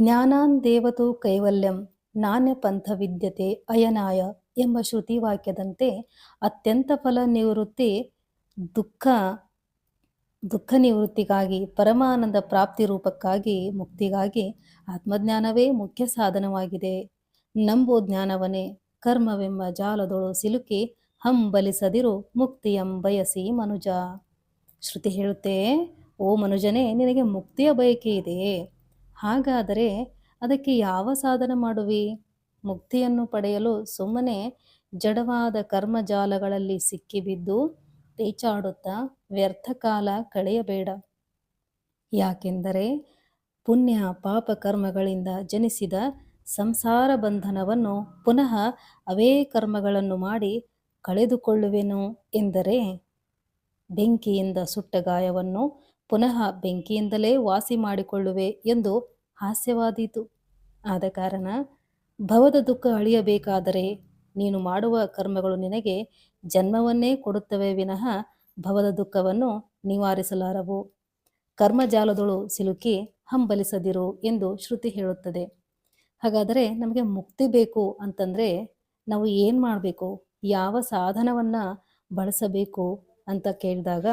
ಜ್ಞಾನಾನ್ ದೇವತು ಕೈವಲ್ಯಂ ನಾಣ್ಯ ಪಂಥ ವಿದ್ಯತೆ ಅಯನಾಯ ಎಂಬ ಶ್ರುತಿ ವಾಕ್ಯದಂತೆ ಅತ್ಯಂತ ಫಲ ನಿವೃತ್ತಿ ದುಃಖ ದುಃಖ ನಿವೃತ್ತಿಗಾಗಿ, ಪರಮಾನಂದ ಪ್ರಾಪ್ತಿ ರೂಪಕ್ಕಾಗಿ, ಮುಕ್ತಿಗಾಗಿ ಆತ್ಮಜ್ಞಾನವೇ ಮುಖ್ಯ ಸಾಧನವಾಗಿದೆ. ನಂಬೋ ಜ್ಞಾನವನೇ, ಕರ್ಮವೆಂಬ ಜಾಲದೊಳು ಸಿಲುಕಿ ಹಂಬಲಿಸದಿರು ಮುಕ್ತಿಯಂ ಬಯಸಿ ಮನುಜ. ಶ್ರುತಿ ಹೇಳುತ್ತೆ, ಓ ಮನುಜನೇ, ನಿನಗೆ ಮುಕ್ತಿಯ ಬಯಕೆ ಇದೆಯೇ? ಹಾಗಾದರೆ ಅದಕ್ಕೆ ಯಾವ ಸಾಧನ ಮಾಡುವಿ? ಮುಕ್ತಿಯನ್ನು ಪಡೆಯಲು ಸುಮ್ಮನೆ ಜಡವಾದ ಕರ್ಮಜಾಲಗಳಲ್ಲಿ ಸಿಕ್ಕಿಬಿದ್ದು ತೇಚಾಡುತ್ತಾ ವ್ಯರ್ಥ ಕಾಲ ಕಳೆಯಬೇಡ. ಯಾಕೆಂದರೆ ಪುಣ್ಯ ಪಾಪ ಕರ್ಮಗಳಿಂದ ಜನಿಸಿದ ಸಂಸಾರ ಬಂಧನವನ್ನು ಪುನಃ ಅವೇ ಕರ್ಮಗಳನ್ನು ಮಾಡಿ ಕಳೆದುಕೊಳ್ಳುವೆನು ಎಂದರೆ ಬೆಂಕಿಯಿಂದ ಸುಟ್ಟ ಗಾಯವನ್ನು ಪುನಃ ಬೆಂಕಿಯಿಂದಲೇ ವಾಸಿ ಮಾಡಿಕೊಳ್ಳುವೆ ಎಂದು ಹಾಸ್ಯವಾದೀತು. ಆದ ಕಾರಣ, ಭವದ ದುಃಖ ಅಳಿಯಬೇಕಾದರೆ ನೀನು ಮಾಡುವ ಕರ್ಮಗಳು ನಿನಗೆ ಜನ್ಮವನ್ನೇ ಕೊಡುತ್ತವೆ ವಿನಃ ಭವದ ದುಃಖವನ್ನು ನಿವಾರಿಸಲಾರವು. ಕರ್ಮಜಾಲದೊಳು ಸಿಲುಕಿ ಹಂಬಲಿಸದಿರು ಎಂದು ಶ್ರುತಿ ಹೇಳುತ್ತದೆ. ಹಾಗಾದರೆ ನಮಗೆ ಮುಕ್ತಿ ಬೇಕು ಅಂತಂದರೆ ನಾವು ಏನು ಮಾಡಬೇಕು? ಯಾವ ಸಾಧನವನ್ನು ಬಳಸಬೇಕು ಅಂತ ಕೇಳಿದಾಗ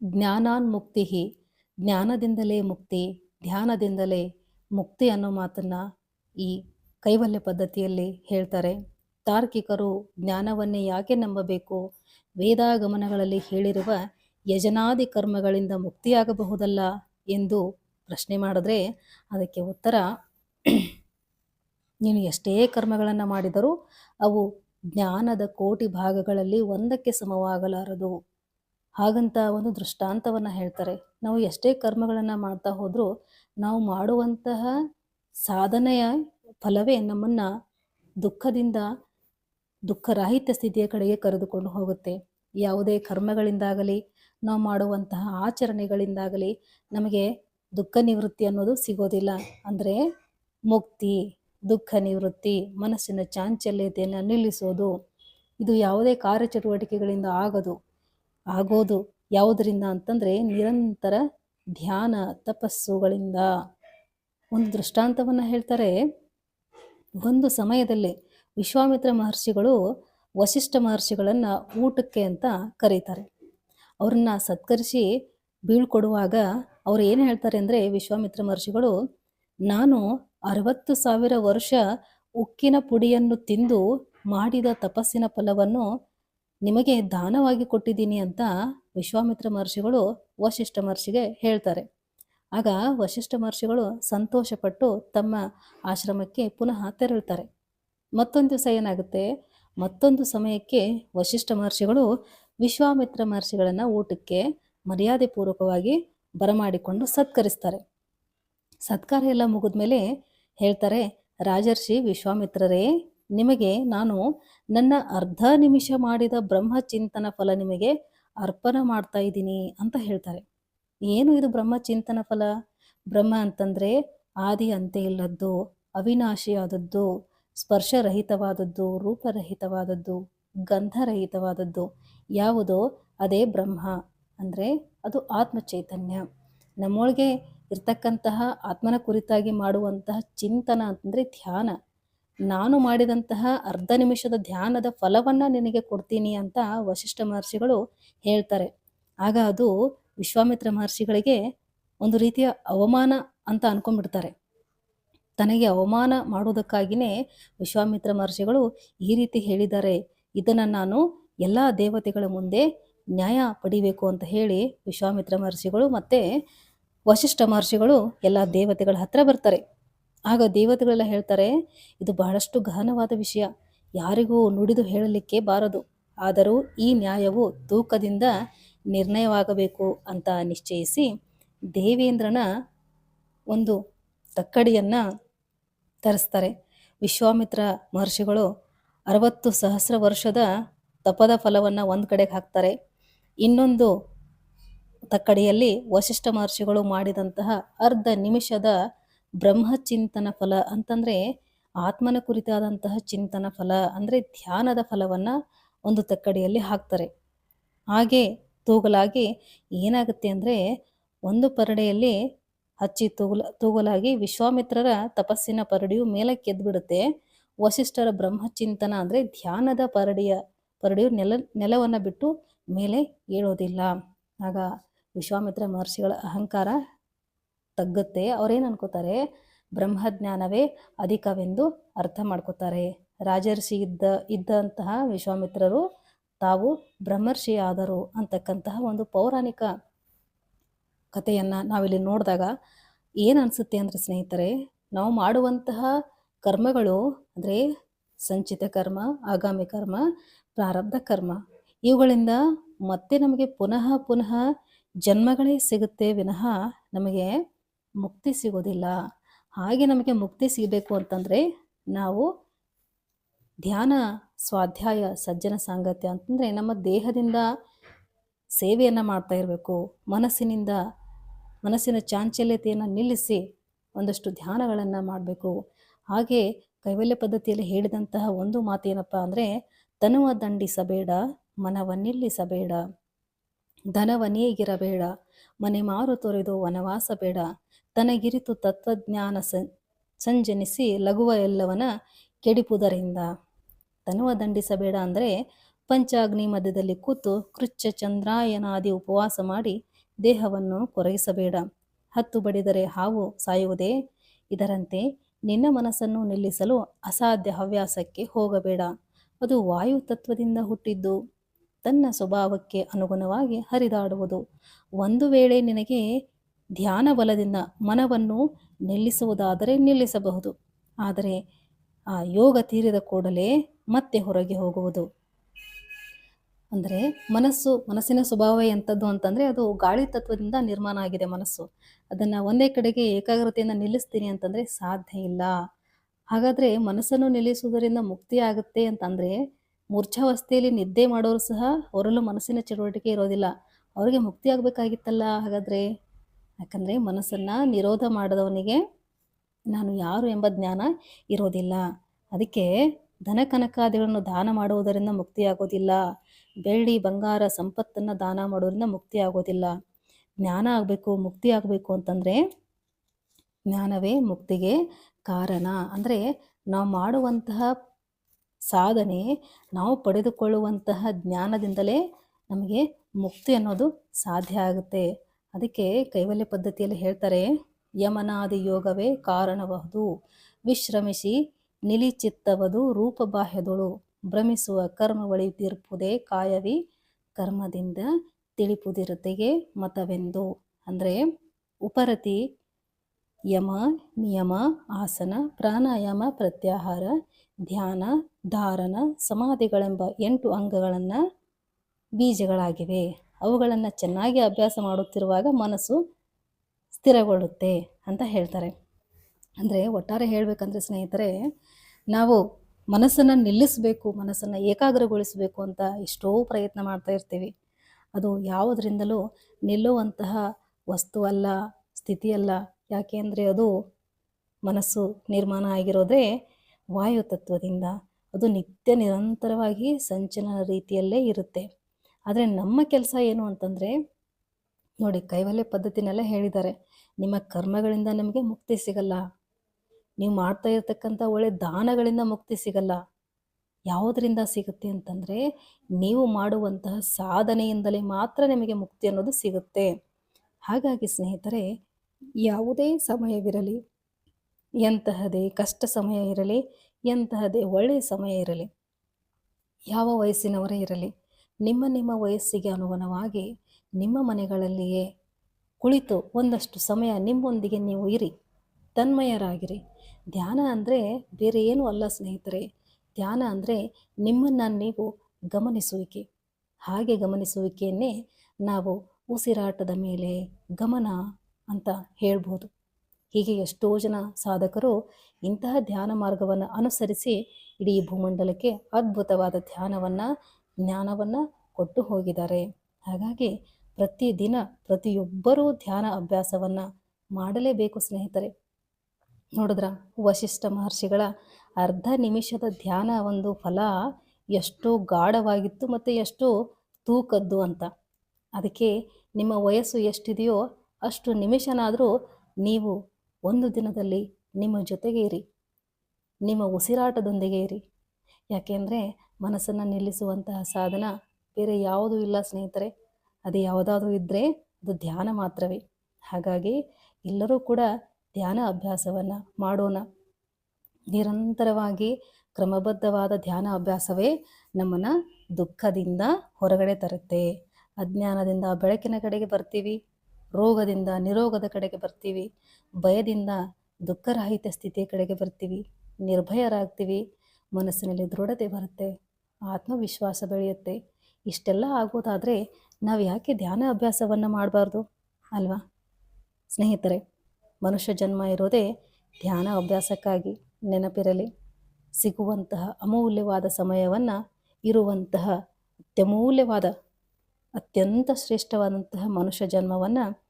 ಜ್ಞಾನಾನ್ ಮುಕ್ತಿ ಜ್ಞಾನದಿಂದಲೇ ಮುಕ್ತಿ, ಧ್ಯಾನದಿಂದಲೇ ಮುಕ್ತಿ ಅನ್ನೋ ಮಾತನ್ನು ಈ ಕೈವಲ್ಯ ಪದ್ಧತಿಯಲ್ಲಿ ಹೇಳ್ತಾರೆ. ತಾರ್ಕಿಕರು ಜ್ಞಾನವನ್ನೇ ಯಾಕೆ ನಂಬಬೇಕು? ವೇದಾಗಮನಗಳಲ್ಲಿ ಹೇಳಿರುವ ಯಜನಾದಿ ಕರ್ಮಗಳಿಂದ ಮುಕ್ತಿಯಾಗಬಹುದಲ್ಲ ಎಂದು ಪ್ರಶ್ನೆ ಮಾಡಿದ್ರೆ ಅದಕ್ಕೆ ಉತ್ತರ ನೀನು ಎಷ್ಟೇ ಕರ್ಮಗಳನ್ನು ಮಾಡಿದರೂ ಅವು ಜ್ಞಾನದ ಕೋಟಿ ಭಾಗಗಳಲ್ಲಿ ಒಂದಕ್ಕೆ ಸಮವಾಗಲಾರದು. ಹಾಗಂತ ಒಂದು ದೃಷ್ಟಾಂತವನ್ನು ಹೇಳ್ತಾರೆ. ನಾವು ಎಷ್ಟೇ ಕರ್ಮಗಳನ್ನು ಮಾಡ್ತಾ ಹೋದರೂ ನಾವು ಮಾಡುವಂತಹ ಸಾಧನೆಯ ಫಲವೇ ನಮ್ಮನ್ನು ದುಃಖದಿಂದ ದುಃಖರಹಿತ ಸ್ಥಿತಿಯ ಕಡೆಗೆ ಕರೆದುಕೊಂಡು ಹೋಗುತ್ತೆ. ಯಾವುದೇ ಕರ್ಮಗಳಿಂದಾಗಲಿ, ನಾವು ಮಾಡುವಂತಹ ಆಚರಣೆಗಳಿಂದಾಗಲಿ ನಮಗೆ ದುಃಖ ನಿವೃತ್ತಿ ಅನ್ನೋದು ಸಿಗೋದಿಲ್ಲ. ಅಂದರೆ ಮುಕ್ತಿ, ದುಃಖ ನಿವೃತ್ತಿ, ಮನಸ್ಸಿನ ಚಾಂಚಲ್ಯತೆಯನ್ನು ನಿಲ್ಲಿಸೋದು, ಇದು ಯಾವುದೇ ಕಾರ್ಯಚಟುವಟಿಕೆಗಳಿಂದ ಆಗೋದು. ಆಗೋದು ಯಾವುದರಿಂದ ಅಂತಂದರೆ ನಿರಂತರ ಧ್ಯಾನ ತಪಸ್ಸುಗಳಿಂದ. ಒಂದು ದೃಷ್ಟಾಂತವನ್ನು ಹೇಳ್ತಾರೆ, ಒಂದು ಸಮಯದಲ್ಲಿ ವಿಶ್ವಾಮಿತ್ರ ಮಹರ್ಷಿಗಳು ವಶಿಷ್ಠ ಮಹರ್ಷಿಗಳನ್ನು ಊಟಕ್ಕೆ ಅಂತ ಕರೀತಾರೆ. ಅವ್ರನ್ನ ಸತ್ಕರಿಸಿ ಬೀಳ್ಕೊಡುವಾಗ ಅವ್ರು ಏನು ಹೇಳ್ತಾರೆ ಅಂದರೆ, ವಿಶ್ವಾಮಿತ್ರ ಮಹರ್ಷಿಗಳು, ನಾನು ಅರವತ್ತು ಸಾವಿರ ವರ್ಷ ಉಕ್ಕಿನ ಪುಡಿಯನ್ನು ತಿಂದು ಮಾಡಿದ ತಪಸ್ಸಿನ ಫಲವನ್ನು ನಿಮಗೆ ದಾನವಾಗಿ ಕೊಟ್ಟಿದ್ದೀನಿ ಅಂತ ವಿಶ್ವಾಮಿತ್ರ ಮಹರ್ಷಿಗಳು ವಶಿಷ್ಠ ಮಹರ್ಷಿಗೆ ಹೇಳ್ತಾರೆ. ಆಗ ವಶಿಷ್ಠ ಮಹರ್ಷಿಗಳು ಸಂತೋಷಪಟ್ಟು ತಮ್ಮ ಆಶ್ರಮಕ್ಕೆ ಪುನಃ ತೆರಳ್ತಾರೆ. ಮತ್ತೊಂದು ದಿವಸ ಏನಾಗುತ್ತೆ? ಮತ್ತೊಂದು ಸಮಯಕ್ಕೆ ವಶಿಷ್ಠ ಮಹರ್ಷಿಗಳು ವಿಶ್ವಾಮಿತ್ರ ಮಹರ್ಷಿಗಳನ್ನು ಊಟಕ್ಕೆ ಮರ್ಯಾದೆ ಪೂರ್ವಕವಾಗಿ ಬರಮಾಡಿಕೊಂಡು ಸತ್ಕರಿಸ್ತಾರೆ. ಸತ್ಕಾರ ಎಲ್ಲ ಮುಗಿದ್ಮೇಲೆ ಹೇಳ್ತಾರೆ, ರಾಜರ್ಷಿ, ವಿಶ್ವಾಮಿತ್ರರೇ ನಿಮಗೆ ನಾನು ನನ್ನ ಅರ್ಧ ನಿಮಿಷ ಮಾಡಿದ ಬ್ರಹ್ಮಚಿಂತನ ಫಲ ನಿಮಗೆ ಅರ್ಪಣ ಮಾಡ್ತಾ ಇದ್ದೀನಿ ಅಂತ ಹೇಳ್ತಾರೆ. ಏನು ಇದು ಬ್ರಹ್ಮಚಿಂತನ ಫಲ? ಬ್ರಹ್ಮ ಅಂತಂದರೆ ಆದಿ ಅಂತೆ ಇಲ್ಲದ್ದು, ಅವಿನಾಶಿಯಾದದ್ದು, ಸ್ಪರ್ಶರಹಿತವಾದದ್ದು, ರೂಪರಹಿತವಾದದ್ದು, ಗಂಧರಹಿತವಾದದ್ದು, ಯಾವುದೋ ಅದೇ ಬ್ರಹ್ಮ ಅಂದರೆ ಅದು ಆತ್ಮ ಚೈತನ್ಯ ನಮ್ಮೊಳಗೆ ಇರ್ತಕ್ಕಂತಹ ಆತ್ಮನ ಕುರಿತಾಗಿ ಮಾಡುವಂತಹ ಚಿಂತನ ಅಂತಂದರೆ ಧ್ಯಾನ. ನಾನು ಮಾಡಿದಂತಹ ಅರ್ಧ ನಿಮಿಷದ ಧ್ಯಾನದ ಫಲವನ್ನು ನಿನಗೆ ಕೊಡ್ತೀನಿ ಅಂತ ವಶಿಷ್ಠ ಮಹರ್ಷಿಗಳು ಹೇಳ್ತಾರೆ. ಆಗ ಅದು ವಿಶ್ವಾಮಿತ್ರ ಮಹರ್ಷಿಗಳಿಗೆ ಒಂದು ರೀತಿಯ ಅವಮಾನ ಅಂತ ಅನ್ಕೊಂಡ್ಬಿಡ್ತಾರೆ. ತನಗೆ ಅವಮಾನ ಮಾಡುವುದಕ್ಕಾಗಿಯೇ ವಿಶ್ವಾಮಿತ್ರ ಮಹರ್ಷಿಗಳು ಈ ರೀತಿ ಹೇಳಿದ್ದಾರೆ. ಇದನ್ನು ನಾನು ಎಲ್ಲ ದೇವತೆಗಳ ಮುಂದೆ ನ್ಯಾಯ ಪಡಿಬೇಕು ಅಂತ ಹೇಳಿ ವಿಶ್ವಾಮಿತ್ರ ಮಹರ್ಷಿಗಳು ಮತ್ತು ವಶಿಷ್ಠ ಮಹರ್ಷಿಗಳು ಎಲ್ಲ ದೇವತೆಗಳ ಹತ್ರ ಬರ್ತಾರೆ. ಆಗ ದೇವತೆಗಳೆಲ್ಲ ಹೇಳ್ತಾರೆ, ಇದು ಬಹಳಷ್ಟು ಗಹನವಾದ ವಿಷಯ. ಯಾರಿಗೂ ನುಡಿದು ಹೇಳಲಿಕ್ಕೆ ಬಾರದು. ಆದರೂ ಈ ನ್ಯಾಯವು ತೂಕದಿಂದ ನಿರ್ಣಯವಾಗಬೇಕು ಅಂತ ನಿಶ್ಚಯಿಸಿ ದೇವೇಂದ್ರನ ಒಂದು ತಕ್ಕಡಿಯನ್ನು ತರಿಸ್ತಾರೆ. ವಿಶ್ವಾಮಿತ್ರ ಮಹರ್ಷಿಗಳು ಅರವತ್ತು ಸಹಸ್ರ ವರ್ಷದ ತಪದ ಫಲವನ್ನು ಒಂದು ಕಡೆಗೆ ಹಾಕ್ತಾರೆ. ಇನ್ನೊಂದು ತಕ್ಕಡಿಯಲ್ಲಿ ವಶಿಷ್ಠ ಮಹರ್ಷಿಗಳು ಮಾಡಿದಂತಹ ಅರ್ಧ ನಿಮಿಷದ ಬ್ರಹ್ಮಚಿಂತನ ಫಲ ಅಂತಂದರೆ ಆತ್ಮನ ಕುರಿತಾದಂತಹ ಚಿಂತನ ಫಲ ಅಂದರೆ ಧ್ಯಾನದ ಫಲವನ್ನು ಒಂದು ತಕ್ಕಡಿಯಲ್ಲಿ ಹಾಕ್ತಾರೆ. ಹಾಗೆ ತೂಗಲಾಗಿ ಏನಾಗುತ್ತೆ ಅಂದರೆ ಒಂದು ಪರಡೆಯಲ್ಲಿ ಹಚ್ಚಿ ತೂಗಲ, ತೂಗಲಾಗಿ ವಿಶ್ವಾಮಿತ್ರರ ತಪಸ್ಸಿನ ಪರಡಿಯು ಮೇಲಕ್ಕೆದ್ದು ಬಿಡುತ್ತೆ ವಸಿಷ್ಠರ ಬ್ರಹ್ಮಚಿಂತನ ಅಂದರೆ ಧ್ಯಾನದ ಪರಡಿಯ, ಪರಡಿಯು ನೆಲ, ನೆಲವನ್ನು ಬಿಟ್ಟು ಮೇಲೆ ಏಳೋದಿಲ್ಲ ಆಗ ವಿಶ್ವಾಮಿತ್ರ ಮಹರ್ಷಿಗಳ ಅಹಂಕಾರ ತಗ್ಗುತ್ತೆ. ಅವ್ರೇನು ಅನ್ಕೋತಾರೆ? ಬ್ರಹ್ಮಜ್ಞಾನವೇ ಅಧಿಕವೆಂದು ಅರ್ಥ ಮಾಡ್ಕೋತಾರೆ. ರಾಜರ್ಷಿ ಇದ್ದ, ಇದ್ದಂತಹ ವಿಶ್ವಾಮಿತ್ರರು ತಾವು ಬ್ರಹ್ಮರ್ಷಿ ಆದರು ಅಂತಕ್ಕಂತಹ ಒಂದು ಪೌರಾಣಿಕ ಕಥೆಯನ್ನು ನಾವಿಲ್ಲಿ ನೋಡಿದಾಗ ಏನು ಅನಿಸುತ್ತೆ ಅಂದರೆ ಸ್ನೇಹಿತರೆ, ನಾವು ಮಾಡುವಂತಹ ಕರ್ಮಗಳು ಅಂದರೆ ಸಂಚಿತ ಕರ್ಮ, ಆಗಾಮಿ ಕರ್ಮ, ಪ್ರಾರಬ್ಧ ಕರ್ಮ, ಇವುಗಳಿಂದ ಮತ್ತೆ ನಮಗೆ ಪುನಃ ಪುನಃ ಜನ್ಮಗಳೇ ಸಿಗುತ್ತೆ ವಿನಃ ನಮಗೆ ಮುಕ್ತಿ ಸಿಗೋದಿಲ್ಲ. ಹಾಗೆ ನಮಗೆ ಮುಕ್ತಿ ಸಿಗಬೇಕು ಅಂತಂದರೆ ನಾವು ಧ್ಯಾನ ಸ್ವಾಧ್ಯಾಯ ಸಜ್ಜನ ಸಾಂಗತ್ಯ ಅಂತಂದರೆ ನಮ್ಮ ದೇಹದಿಂದ ಸೇವೆಯನ್ನು ಮಾಡ್ತಾ ಇರಬೇಕು. ಮನಸ್ಸಿನಿಂದ, ಮನಸ್ಸಿನ ಚಾಂಚಲ್ಯತೆಯನ್ನು ನಿಲ್ಲಿಸಿ ಒಂದಷ್ಟು ಧ್ಯಾನಗಳನ್ನು ಮಾಡಬೇಕು. ಹಾಗೆ ಕೈವಲ್ಯ ಪದ್ಧತಿಯಲ್ಲಿ ಹೇಳಿದಂತಹ ಒಂದು ಮಾತೇನಪ್ಪ ಅಂದರೆ, ತನುವ ದಂಡಿಸಬೇಡ, ಮನವ ನಿಲ್ಲಿಸಬೇಡ, ಧನವ ನೀಗಿರಬೇಡ, ಮನೆ ಮಾರು ತೊರೆದು ವನವಾಸ ಬೇಡ ತನಗಿರಿತು ತತ್ವಜ್ಞಾನ ಸಂಜನಿಸಿ ಲಘುವ ಎಲ್ಲವನ ಕೆಡಿಪುದರಿಂದ. ತನುವ ದಂಡಿಸಬೇಡ ಅಂದರೆ ಪಂಚಾಗ್ನಿ ಮಧ್ಯದಲ್ಲಿ ಕೂತು ಕೃಚ್ಛ ಚಂದ್ರಾಯನಾದಿ ಉಪವಾಸ ಮಾಡಿ ದೇಹವನ್ನು ಕೊರಗಿಸಬೇಡ. ಹತ್ತು ಬಡಿದರೆ ಹಾವು ಸಾಯುವುದೇ? ಇದರಂತೆ ನಿನ್ನ ಮನಸ್ಸನ್ನು ನಿಲ್ಲಿಸಲು ಅಸಾಧ್ಯ ಹವ್ಯಾಸಕ್ಕೆ ಹೋಗಬೇಡ. ಅದು ವಾಯು ತತ್ವದಿಂದ ಹುಟ್ಟಿದ್ದು. ತನ್ನ ಸ್ವಭಾವಕ್ಕೆ ಅನುಗುಣವಾಗಿ ಹರಿದಾಡುವುದು. ಒಂದು ವೇಳೆ ನಿನಗೆ ಧ್ಯಾನ ಬಲದಿಂದ ಮನವನ್ನು ನಿಲ್ಲಿಸುವುದಾದರೆ ನಿಲ್ಲಿಸಬಹುದು. ಆದರೆ ಆ ಯೋಗ ತೀರಿದ ಕೂಡಲೇ ಮತ್ತೆ ಹೊರಗೆ ಹೋಗುವುದು. ಅಂದರೆ ಮನಸ್ಸು, ಮನಸ್ಸಿನ ಸ್ವಭಾವ ಎಂಥದ್ದು ಅಂತಂದರೆ ಅದು ಗಾಳಿ ತತ್ವದಿಂದ ನಿರ್ಮಾಣ ಆಗಿದೆ ಮನಸ್ಸು. ಅದನ್ನು ಒಂದೇ ಕಡೆಗೆ ಏಕಾಗ್ರತೆಯಿಂದ ನಿಲ್ಲಿಸ್ತೀನಿ ಅಂತಂದರೆ ಸಾಧ್ಯ ಇಲ್ಲ. ಹಾಗಾದರೆ ಮನಸ್ಸನ್ನು ನಿಲ್ಲಿಸುವುದರಿಂದ ಮುಕ್ತಿ ಆಗುತ್ತೆ ಅಂತಂದರೆ ಮೂರ್ಛಾವಸ್ಥೆಯಲ್ಲಿ ನಿದ್ದೆ ಮಾಡೋರು ಸಹ ಹೊರಲು ಮನಸ್ಸಿನ ಚಟುವಟಿಕೆ ಇರೋದಿಲ್ಲ. ಅವರಿಗೆ ಮುಕ್ತಿ ಆಗಬೇಕಾಗಿತ್ತಲ್ಲ ಹಾಗಾದರೆ? ಯಾಕಂದರೆ ಮನಸ್ಸನ್ನು ನಿರೋಧ ಮಾಡಿದವನಿಗೆ ನಾನು ಯಾರು ಎಂಬ ಜ್ಞಾನ ಇರೋದಿಲ್ಲ. ಅದಕ್ಕೆ ಧನ ಕನಕಾದಿಗಳನ್ನು ದಾನ ಮಾಡುವುದರಿಂದ ಮುಕ್ತಿಯಾಗೋದಿಲ್ಲ ಬೆಳ್ಳಿ, ಬಂಗಾರ ಸಂಪತ್ತನ್ನು ದಾನ ಮಾಡೋದರಿಂದ ಮುಕ್ತಿ ಆಗೋದಿಲ್ಲ. ಜ್ಞಾನ ಆಗಬೇಕು, ಮುಕ್ತಿ ಆಗಬೇಕು ಅಂತಂದರೆ ಜ್ಞಾನವೇ ಮುಕ್ತಿಗೆ ಕಾರಣ. ಅಂದರೆ ನಾವು ಮಾಡುವಂತಹ ಸಾಧನೆ, ನಾವು ಪಡೆದುಕೊಳ್ಳುವಂತಹ ಜ್ಞಾನದಿಂದಲೇ ನಮಗೆ ಮುಕ್ತಿ ಅನ್ನೋದು ಸಾಧ್ಯ ಆಗುತ್ತೆ. ಅದಕ್ಕೆ ಕೈವಲ್ಯ ಪದ್ಧತಿಯಲ್ಲಿ ಹೇಳ್ತಾರೆ, ಯಮನಾದಿ ಯೋಗವೇ ಕಾರಣಬಹುದು ವಿಶ್ರಮಿಸಿ ನಿಲಿಚಿತ್ತವದು ರೂಪಬಾಹ್ಯದೊಳು. ಭ್ರಮಿಸುವ ಕರ್ಮವಳಿದಿರ್ಪುದೇ ಕಾಯವಿ ಕರ್ಮದಿಂದ ತಿಳಿಪುದಿರತೆಗೆ ಮತವೆಂದು. ಅಂದರೆ ಉಪರತಿ ಯಮ, ನಿಯಮ, ಆಸನ, ಪ್ರಾಣಾಯಾಮ, ಪ್ರತ್ಯಾಹಾರ, ಧ್ಯಾನ, ಧಾರಣ, ಸಮಾಧಿಗಳೆಂಬ ಎಂಟು ಅಂಗಗಳನ್ನು ಬೀಜಗಳಾಗಿವೆ. ಅವುಗಳನ್ನು ಚೆನ್ನಾಗಿ ಅಭ್ಯಾಸ ಮಾಡುತ್ತಿರುವಾಗ ಮನಸ್ಸು ಸ್ಥಿರಗೊಳ್ಳುತ್ತೆ ಅಂತ ಹೇಳ್ತಾರೆ. ಅಂದರೆ ಒಟ್ಟಾರೆ ಹೇಳಬೇಕಂದ್ರೆ ಸ್ನೇಹಿತರೆ, ನಾವು ಮನಸ್ಸನ್ನು ನಿಲ್ಲಿಸಬೇಕು, ಮನಸ್ಸನ್ನು ಏಕಾಗ್ರಗೊಳಿಸಬೇಕು ಅಂತ ಎಷ್ಟೋ ಪ್ರಯತ್ನ ಮಾಡ್ತಾ ಇರ್ತೀವಿ. ಅದು ಯಾವುದರಿಂದಲೂ ನಿಲ್ಲುವಂತಹ ವಸ್ತುವಲ್ಲ ಸ್ಥಿತಿಯಲ್ಲ ಯಾಕೆ ಅಂದರೆ ಅದು ಮನಸ್ಸು ನಿರ್ಮಾಣ ಆಗಿರೋದೇ ವಾಯು ತತ್ವದಿಂದ. ಅದು ನಿತ್ಯ ನಿರಂತರವಾಗಿ ಸಂಚಲನ ರೀತಿಯಲ್ಲೇ ಇರುತ್ತೆ. ಆದರೆ ನಮ್ಮ ಕೆಲಸ ಏನು ಅಂತಂದರೆ, ನೋಡಿ ಕೈವಲ್ಯ ಪದ್ಧತಿನೆಲ್ಲ ಹೇಳಿದ್ದಾರೆ. ನಿಮ್ಮ ಕರ್ಮಗಳಿಂದ ನಮಗೆ ಮುಕ್ತಿ ಸಿಗಲ್ಲ. ನೀವು ಮಾಡ್ತಾ ಇರತಕ್ಕಂಥ ಒಳ್ಳೆ ದಾನಗಳಿಂದ ಮುಕ್ತಿ ಸಿಗಲ್ಲ. ಯಾವುದರಿಂದ ಸಿಗುತ್ತೆ ಅಂತಂದರೆ, ನೀವು ಮಾಡುವಂತಹ ಸಾಧನೆಯಿಂದಲೇ ಮಾತ್ರ ನಿಮಗೆ ಮುಕ್ತಿ ಅನ್ನೋದು ಸಿಗುತ್ತೆ. ಹಾಗಾಗಿ ಸ್ನೇಹಿತರೆ, ಯಾವುದೇ ಸಮಯವಿರಲಿ, ಎಂತಹದೇ ಕಷ್ಟ ಸಮಯ ಇರಲಿ, ಎಂತಹದೇ ಒಳ್ಳೆಯ ಸಮಯ ಇರಲಿ, ಯಾವ ವಯಸ್ಸಿನವರೇ ಇರಲಿ ನಿಮ್ಮ ನಿಮ್ಮ ವಯಸ್ಸಿಗೆ ಅನುಗುಣವಾಗಿ ನಿಮ್ಮ ಮನೆಗಳಲ್ಲಿಯೇ ಕುಳಿತು ಒಂದಷ್ಟು ಸಮಯ ನಿಮ್ಮೊಂದಿಗೆ ನೀವು ಇರಿ, ತನ್ಮಯರಾಗಿರಿ. ಧ್ಯಾನ ಅಂದರೆ ಬೇರೆ ಏನೂ ಅಲ್ಲ ಸ್ನೇಹಿತರೆ. ಧ್ಯಾನ ಅಂದರೆ ನಿಮ್ಮನ್ನು ನೀವು ಗಮನಿಸುವಿಕೆ. ಹಾಗೆ ಗಮನಿಸುವಿಕೆಯನ್ನೇ ನಾವು ಉಸಿರಾಟದ ಮೇಲೆ ಗಮನ ಅಂತ ಹೇಳ್ಬೋದು. ಹೀಗೆ ಎಷ್ಟೋ ಜನ ಸಾಧಕರು ಇಂತಹ ಧ್ಯಾನ ಮಾರ್ಗವನ್ನು ಅನುಸರಿಸಿ ಇಡೀ ಭೂಮಂಡಲಕ್ಕೆ ಅದ್ಭುತವಾದ ಧ್ಯಾನವನ್ನು ಜ್ಞಾನವನ್ನು ಕೊಟ್ಟು ಹೋಗಿದ್ದಾರೆ. ಹಾಗಾಗಿ ಪ್ರತಿದಿನ ಪ್ರತಿಯೊಬ್ಬರೂ ಧ್ಯಾನ ಅಭ್ಯಾಸವನ್ನು ಮಾಡಲೇಬೇಕು ಸ್ನೇಹಿತರೆ. ನೋಡಿದ್ರ, ವಶಿಷ್ಠ ಮಹರ್ಷಿಗಳ ಅರ್ಧ ನಿಮಿಷದ ಧ್ಯಾನ ಒಂದು ಫಲ ಎಷ್ಟು ಗಾಢವಾಗಿತ್ತು ಮತ್ತು ಎಷ್ಟು ತೂಕದ್ದು ಅಂತ. ಅದಕ್ಕೆ ನಿಮ್ಮ ವಯಸ್ಸು ಎಷ್ಟಿದೆಯೋ ಅಷ್ಟು ನಿಮಿಷನಾದರೂ ನೀವು ಒಂದು ದಿನದಲ್ಲಿ ನಿಮ್ಮ ಜೊತೆಗೆ ಇರಿ. ನಿಮ್ಮ ಉಸಿರಾಟದೊಂದಿಗೆ ಇರಿ. ಯಾಕೆಂದರೆ ಮನಸ್ಸನ್ನು ನಿಲ್ಲಿಸುವಂತಹ ಸಾಧನ ಬೇರೆ ಯಾವುದೂ ಇಲ್ಲ ಸ್ನೇಹಿತರೆ. ಅದು ಯಾವುದಾದ್ರೂ ಇದ್ದರೆ ಅದು ಧ್ಯಾನ ಮಾತ್ರವೇ. ಹಾಗಾಗಿ ಎಲ್ಲರೂ ಕೂಡ ಧ್ಯಾನ ಅಭ್ಯಾಸವನ್ನು ಮಾಡೋಣ. ನಿರಂತರವಾಗಿ ಕ್ರಮಬದ್ಧವಾದ ಧ್ಯಾನ ಅಭ್ಯಾಸವೇ ನಮ್ಮನ್ನು ದುಃಖದಿಂದ ಹೊರಗಡೆ ತರುತ್ತೆ. ಅಜ್ಞಾನದಿಂದ ಬೆಳಕಿನ ಕಡೆಗೆ ಬರ್ತೀವಿ, ರೋಗದಿಂದ, ನಿರೋಗದ ಕಡೆಗೆ ಬರ್ತೀವಿ, ಭಯದಿಂದ ದುಃಖರಹಿತ ಸ್ಥಿತಿಯ ಕಡೆಗೆ ಬರ್ತೀವಿ, ನಿರ್ಭಯರಾಗ್ತೀವಿ, ಮನಸ್ಸಿನಲ್ಲಿ ದೃಢತೆ ಬರುತ್ತೆ. ಆತ್ಮವಿಶ್ವಾಸ ಬೆಳೆಯುತ್ತೆ. ಇಷ್ಟೆಲ್ಲ ಆಗೋದಾದರೆ ನಾವು ಯಾಕೆ ಧ್ಯಾನ ಅಭ್ಯಾಸವನ್ನು ಮಾಡಬಾರ್ದು? ಅಲ್ವಾ? ಸ್ನೇಹಿತರೆ, ಮನುಷ್ಯ ಜನ್ಮ ಇರೋದೇ ಧ್ಯಾನ ಅಭ್ಯಾಸಕ್ಕಾಗಿ ನೆನಪಿರಲಿ. ಸಿಗುವಂತಹ ಅಮೂಲ್ಯವಾದ ಸಮಯವನ್ನು ಇರುವಂತಹ ಅತ್ಯಮೂಲ್ಯವಾದ, ಅತ್ಯಂತ ಶ್ರೇಷ್ಠವಾದಂತಹ ಮನುಷ್ಯ ಜನ್ಮವನ್ನು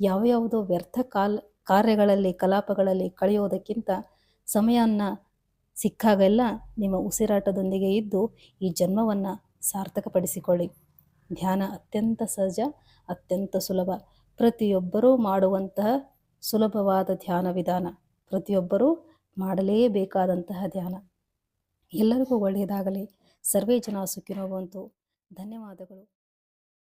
ಯಾವ ಯಾವುದೋ ವ್ಯರ್ಥ ಕಾಲ್, ಕಾರ್ಯಗಳಲ್ಲಿ, ಕಲಾಪಗಳಲ್ಲಿ ಕಳೆಯೋದಕ್ಕಿಂತ ಸಮಯವನ್ನು ಸಿಕ್ಕಾಗೆಲ್ಲ, ನಿಮ್ಮ ಉಸಿರಾಟದೊಂದಿಗೆ ಇದ್ದು ಈ ಜನ್ಮವನ್ನು ಸಾರ್ಥಕಪಡಿಸಿಕೊಳ್ಳಿ. ಧ್ಯಾನ ಅತ್ಯಂತ ಸಹಜ, ಅತ್ಯಂತ ಸುಲಭ. ಪ್ರತಿಯೊಬ್ಬರೂ ಮಾಡುವಂತಹ ಸುಲಭವಾದ ಧ್ಯಾನ ವಿಧಾನ. ಪ್ರತಿಯೊಬ್ಬರೂ ಮಾಡಲೇಬೇಕಾದಂತಹ ಧ್ಯಾನ. ಎಲ್ಲರಿಗೂ ಒಳ್ಳೆಯದಾಗಲಿ. ಸರ್ವೇ ಜನ ಸುಖಿನೋ ಧನ್ಯವಾದಗಳು.